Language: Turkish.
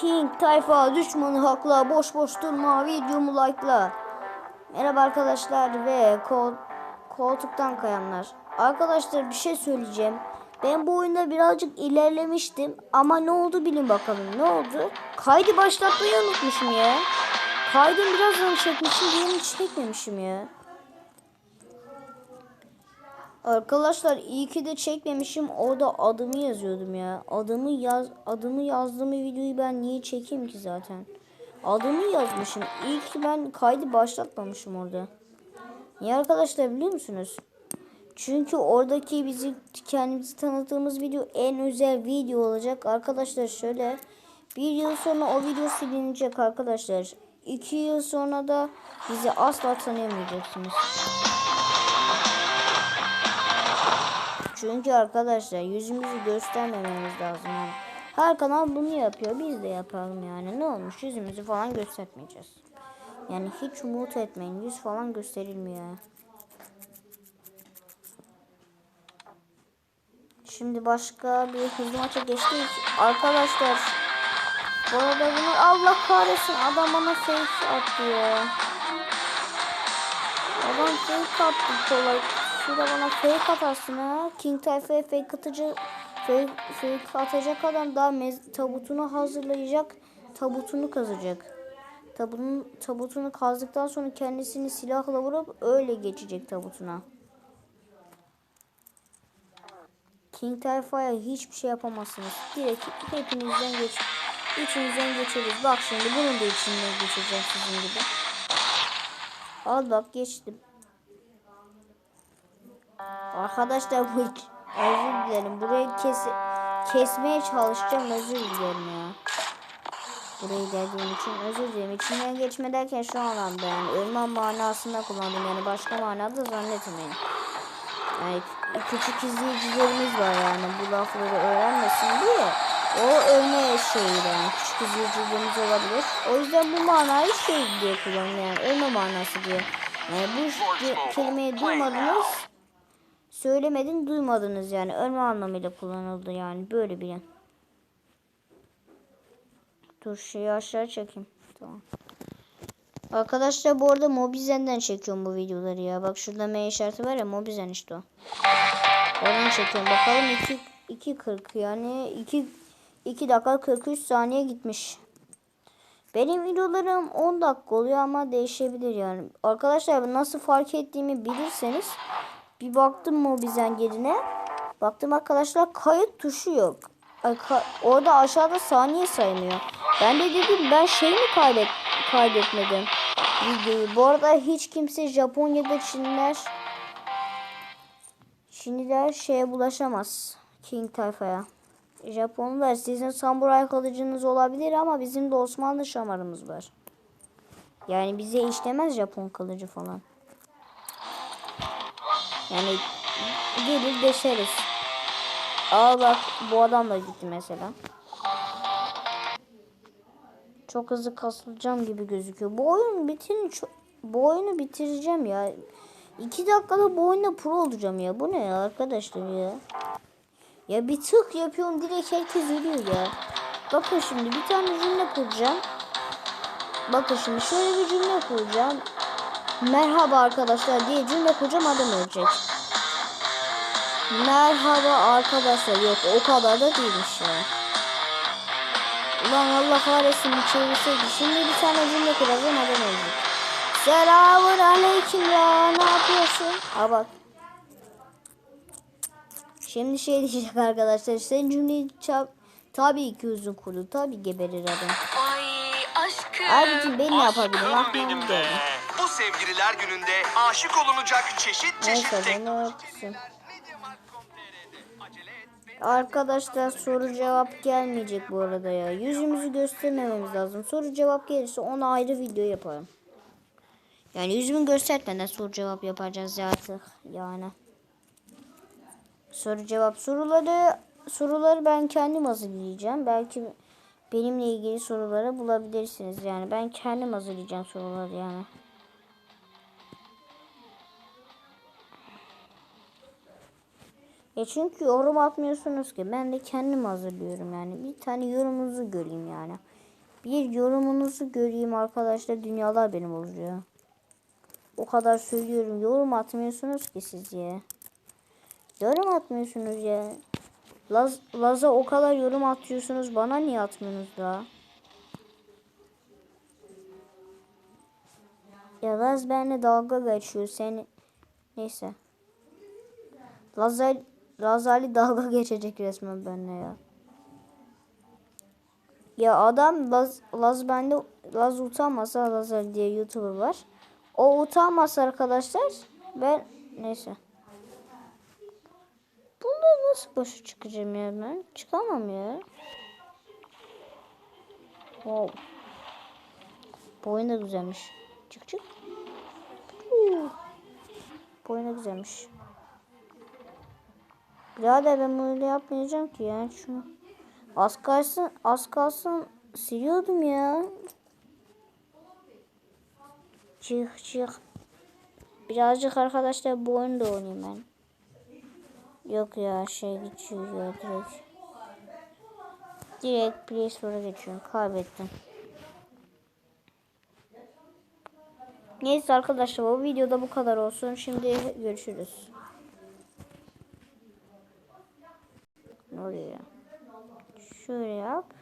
King tayfa düşmanı hakla boş boş durma videomu like'la. Merhaba arkadaşlar ve kol, koltuktan kayanlar. Arkadaşlar bir şey söyleyeceğim. Ben bu oyunda birazcık ilerlemiştim ama ne oldu bilin bakalım ne oldu? Kaydı başlatmayı unutmuşum ya. Kaydın birazdan çekmişim diğerini çekmemişim ya. Arkadaşlar iyi ki de çekmemişim. Orada adımı yazıyordum ya. Adımı yaz adımı yazdığım videoyu ben niye çekeyim ki zaten? Adımı yazmışım. İyi ki ben kaydı başlatmamışım orada. Niye arkadaşlar biliyor musunuz? Çünkü oradaki bizi kendimizi tanıttığımız video en özel video olacak. Arkadaşlar şöyle bir yıl sonra o video silinecek arkadaşlar. İki yıl sonra da bizi asla tanıyamayacaksınız. Çünkü arkadaşlar yüzümüzü göstermememiz lazım. Yani her kanal bunu yapıyor. Biz de yapalım yani. Ne olmuş yüzümüzü falan göstermeyeceğiz. Yani hiç umut etmeyin. Yüz falan gösterilmiyor. Şimdi başka bir hızlı maça geçtik. Arkadaşlar bu arada bunu Allah kahretsin adam bana fake attı ya. Adam fake attı kolay. Şurada bana fake atarsın ha. King Tayfa'ya fake atıcı fake, fake atacak adam daha mez, tabutunu hazırlayacak. Tabutunu kazacak. Tabutun, tabutunu kazdıktan sonra kendisini silahla vurup öyle geçecek tabutuna. King Tayfa'ya hiçbir şey yapamazsınız. Direkt hepinizden geç. İçinizden geçeriz. Bak şimdi bunun da içinden geçeceğim sizin gibi. Al bak geçtim. Arkadaşlar bu özür dilerim. Burayı kes kesmeye çalışacağım. Özür dilerim ya. Burayı dediğim için özür dilerim. İçinden geçme derken şu anlamda yani ölmem manasında kullandım. Yani başka manada zannetmeyin. Yani küçük izleyicilerimiz var yani bu lafları öğrenmesin diye. O ölme şeyi yani küçük izleyicilerimiz olabilir. O yüzden bu manayı şey diye kullanıyorum yani ölme manası diye. Yani bu kelimeyi duymadınız söylemedin duymadınız yani ölme anlamıyla kullanıldı yani böyle bir yan. Dur şeyi aşağı çekeyim. Tamam. Arkadaşlar bu arada Mobizen'den çekiyorum bu videoları ya. Bak şurada M işareti var ya Mobizen işte o. Oradan çekiyorum. Bakalım 2 2.40 yani 2 2 dakika 43 saniye gitmiş. Benim videolarım 10 dakika oluyor ama değişebilir yani. Arkadaşlar nasıl fark ettiğimi bilirseniz bir baktım Mobizen yerine. Baktım arkadaşlar kayıt tuşu yok. Orada aşağıda saniye saymıyor. Ben de dedim ben şey mi kaydet kaydetmedim videoyu. Bu arada hiç kimse Japonya'da Çinliler Çinliler şeye bulaşamaz. King tayfaya. Japonlar sizin samuray kılıcınız olabilir ama bizim de Osmanlı şamarımız var. Yani bize işlemez Japon kılıcı falan. Yani gelir deşeriz. Aa bak bu adam da gitti mesela. Çok hızlı kasılacağım gibi gözüküyor. Bu oyun bitirin bu oyunu bitireceğim ya. İki dakikada bu oyunda pro olacağım ya. Bu ne ya arkadaşlar ya. Ya bir tık yapıyorum direkt herkes ölüyor ya. Bakın şimdi bir tane cümle kuracağım. Bakın şimdi şöyle bir cümle kuracağım. Merhaba arkadaşlar diye cümle adam ölecek. Merhaba arkadaşlar yok o kadar da değilmiş ya. Ulan Allah kahretsin bir çevirseydi. Şimdi bir tane cümle kuracağım adam ölecek. Selamun aleyküm ya ne yapıyorsun? Ha bak. Şimdi şey diyecek arkadaşlar. Sen cümleyi çap tabii ki uzun kurdu. Tabii geberir adam. Ay aşkım. Abicim ben ne yapabilirim? Aklım benim sevgililer gününde aşık olunacak çeşit çeşit Neyse. Arkadaşlar soru cevap gelmeyecek bu arada ya. Yüzümüzü göstermememiz lazım. Soru cevap gelirse ona ayrı video yaparım. Yani yüzümü göstermeden soru cevap yapacağız ya artık. Yani. Soru cevap soruları soruları ben kendim hazırlayacağım. Belki benimle ilgili soruları bulabilirsiniz. Yani ben kendim hazırlayacağım soruları yani. Ya çünkü yorum atmıyorsunuz ki. Ben de kendim hazırlıyorum yani. Bir tane yorumunuzu göreyim yani. Bir yorumunuzu göreyim arkadaşlar. Dünyalar benim olur ya. O kadar söylüyorum. Yorum atmıyorsunuz ki siz ya. Yorum atmıyorsunuz ya. Laz, Laz'a o kadar yorum atıyorsunuz. Bana niye atmıyorsunuz da? Ya Laz benimle dalga geçiyor. Seni... Neyse. Laz, Laz Ali dalga geçecek resmen benimle ya. Ya adam Laz, Laz bende Laz utanmasa Laz Ali diye YouTuber var. O utanmasa arkadaşlar ben neyse. Bunda nasıl başa çıkacağım ya ben? Çıkamam ya. Wow. Bu oyun da güzelmiş. Çık çık. Huu. Bu oyun da güzelmiş. Birader ben böyle yapmayacağım ki ya. Şunu. Az kalsın, az kalsın siliyordum ya. Çık çık. Birazcık arkadaşlar bu oyunu da oynayayım ben. Yok ya şey geçiyor ya direkt. Direkt Play Store'a geçiyorum. Kaybettim. Neyse arkadaşlar bu videoda bu kadar olsun. Şimdi görüşürüz. Ne oluyor ya? Şöyle yap.